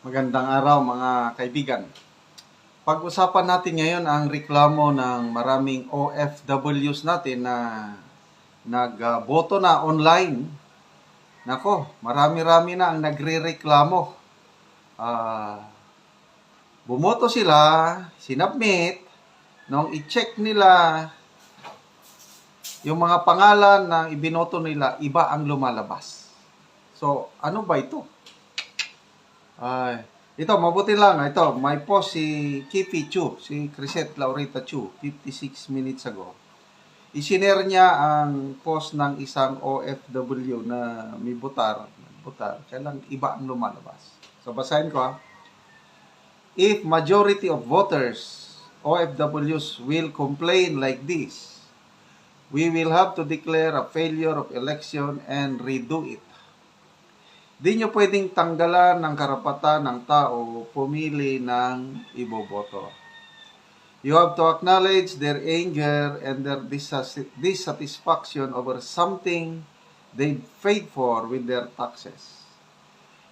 Magandang araw mga kaibigan. Pag-usapan natin ngayon ang reklamo ng maraming OFWs natin na nagboto na online. Nako, marami-rami na ang nagre-reklamo. Ah, bumoto sila, sinubmit, nung i-check nila yung mga pangalan na ibinoto nila, iba ang lumalabas. So, ano ba ito? Ay, ito, mabuti lang. Ito, may post si Kipi Chu, si Crisette Laurita Chu, 56 minutes ago. Isinare niya ang post ng isang OFW na may butar. Butar, kaya lang iba ang lumalabas. So, basahin ko ha. If majority of voters, OFWs, will complain like this, we will have to declare a failure of election and redo it. Di nyo pwedeng tanggalan ng karapatan ng tao pumili ng iboboto. You have to acknowledge their anger and their dissatisfaction over something they paid for with their taxes.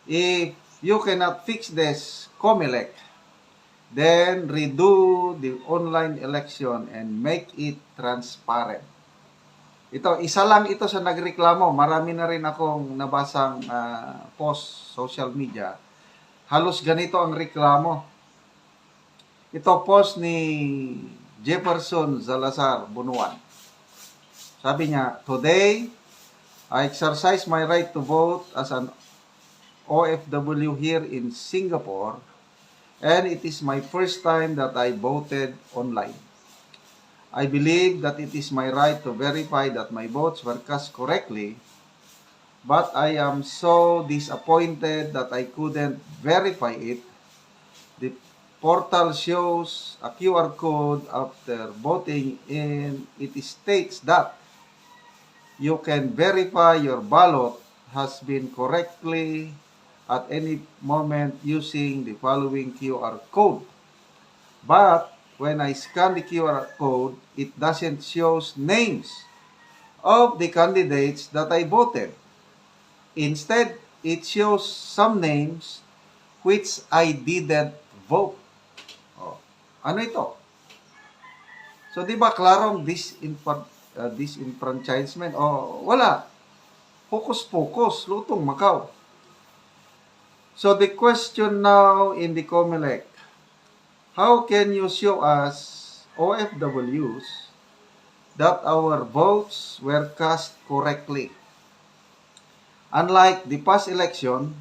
If you cannot fix this, COMELEC, then redo the online election and make it transparent. Ito, isa lang ito sa nagreklamo. Marami na rin akong nabasang ah, post social media. Halos ganito ang reklamo. Ito post ni Jefferson Salazar Bunuan. Sabi niya, Today, I exercise my right to vote as an OFW here in Singapore and it is my first time that I voted online. I believe that it is my right to verify that my votes were cast correctly, but I am so disappointed that I couldn't verify it. The portal shows a QR code after voting and it states that you can verify your ballot has been correctly at any moment using the following QR code. But when I scan the QR code, it doesn't show names of the candidates that I voted. Instead, it shows some names which I didn't vote. Oh, ano ito? So, di ba klarong disinfra- uh, disenfranchisement? O, wala. Focus-focus, lutong Macau. So, the question now in the COMELEC, how can you show us OFWs that our votes were cast correctly? Unlike the past elections,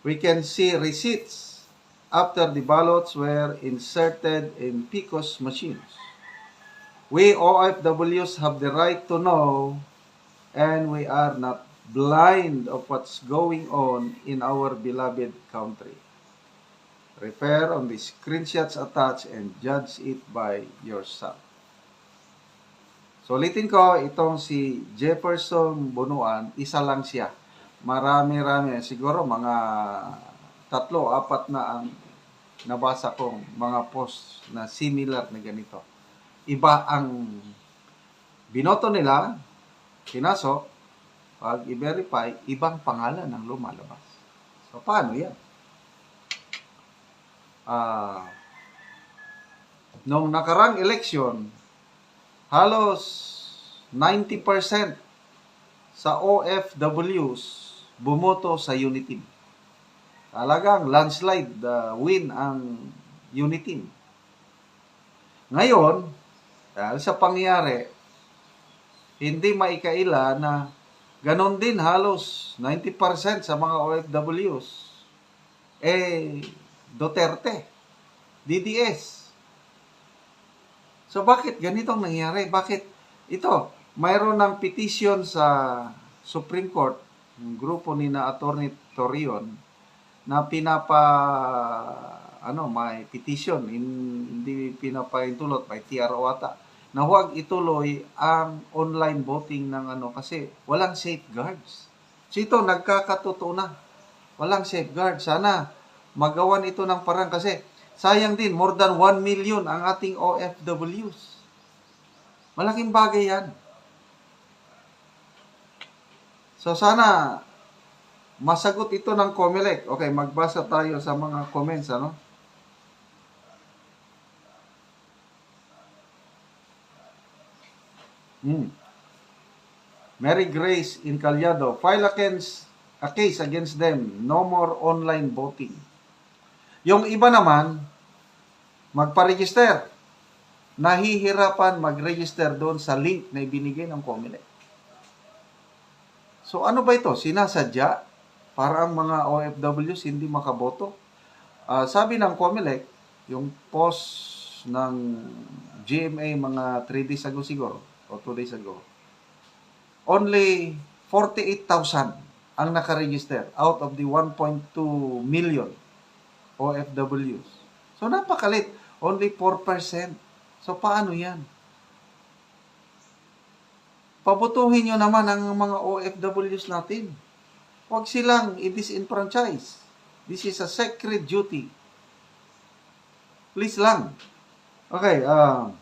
we can see receipts after the ballots were inserted in PICOS machines. We OFWs have the right to know and we are not blind of what's going on in our beloved country. Refer on the screenshots attached and judge it by yourself. So, ulitin ko, itong si Jefferson Bunuan, isa lang siya. Marami-rami, siguro mga tatlo, apat na ang nabasa kong mga post na similar na ganito. Iba ang binoto nila, pinasok, pag i-verify, ibang pangalan ang lumalabas. So, paano yan? Ah, nung nakarang eleksyon, halos 90% sa OFWs bumoto sa Unitin. Talagang landslide the win ang Unitin. Ngayon, dahil sa pangyayari, hindi maikaila na ganon din halos 90% sa mga OFWs eh Duterte, DDS. So bakit ganitong nangyari? Bakit ito? Mayroon ng petition sa Supreme Court, yung grupo ni na Attorney Torion, na pinapa ano, may petition, hindi pinapaintulot, may TRO ata, na huwag ituloy ang online voting ng ano kasi walang safeguards. So ito, nagkakatotoo na. Walang safeguard. Sana magawan ito ng parang kasi sayang din, more than 1 million ang ating OFWs. Malaking bagay yan. So sana masagot ito ng COMELEC. Okay, magbasa tayo sa mga comments, ano? Hmm. Mary Grace Incaliado, file against, a case against them. No more online voting. Yung iba naman, magpa-register. Nahihirapan mag-register doon sa link na ibinigay ng COMELEC. So ano ba ito? Sinasadya para ang mga OFWs hindi makaboto? Ah, sabi ng COMELEC, yung post ng GMA mga 3 days ago siguro, o 2 days ago, only 48,000 ang nakaregister out of the 1.2 million OFWs. So napakalit, only 4%. So paano yan? Pabutuhin nyo naman ang mga OFWs natin. Huwag silang i-disenfranchise. This is a sacred duty. Please lang. Okay, uh,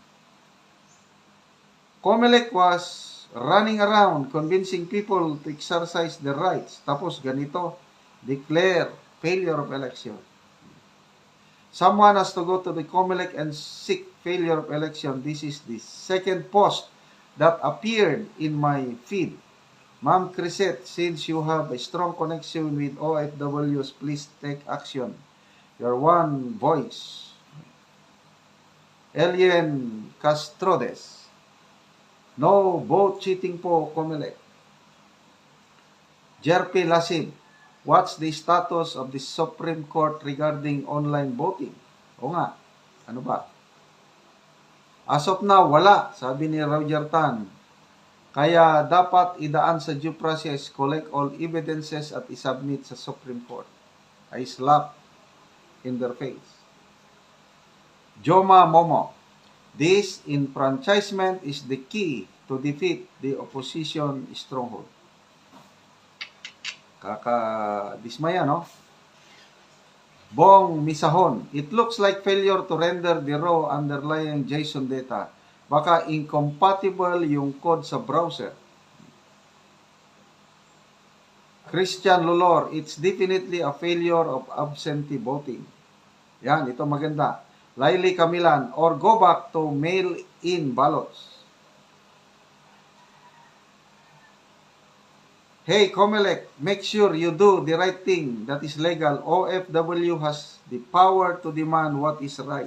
Comelec was running around convincing people to exercise their rights. Tapos ganito, declare failure of election. Someone has to go to the COMELEC and seek failure of election. This is the second post that appeared in my feed. Ma'am Crisette, since you have a strong connection with OFWs, please take action. Your one voice. Alien Castrodes. No vote cheating po, COMELEC. Jerpy Lasib. What's the status of the Supreme Court regarding online voting? O nga, ano ba? As of now, wala, sabi ni Roger Tan. Kaya dapat idaan sa due process, collect all evidences at isubmit sa Supreme Court. I slap in their face. Joma Momo. This enfranchisement is the key to defeat the opposition stronghold. Kaka-dismaya, no? Bong Misahon. It looks like failure to render the raw underlying JSON data. Baka incompatible yung code sa browser. Christian Lulor, it's definitely a failure of absentee voting. Yan, ito maganda. Laili Camilan, or go back to mail-in ballots. Hey, Comelec, make sure you do the right thing that is legal. OFW has the power to demand what is right.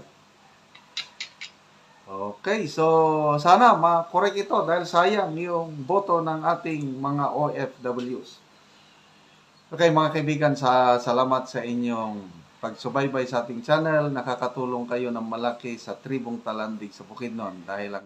Okay, so sana ma-correct ito dahil sayang yung boto ng ating mga OFWs. Okay mga kaibigan, sa salamat sa inyong pagsubaybay sa ating channel. Nakakatulong kayo ng malaki sa tribong talandig sa Bukidnon dahil ang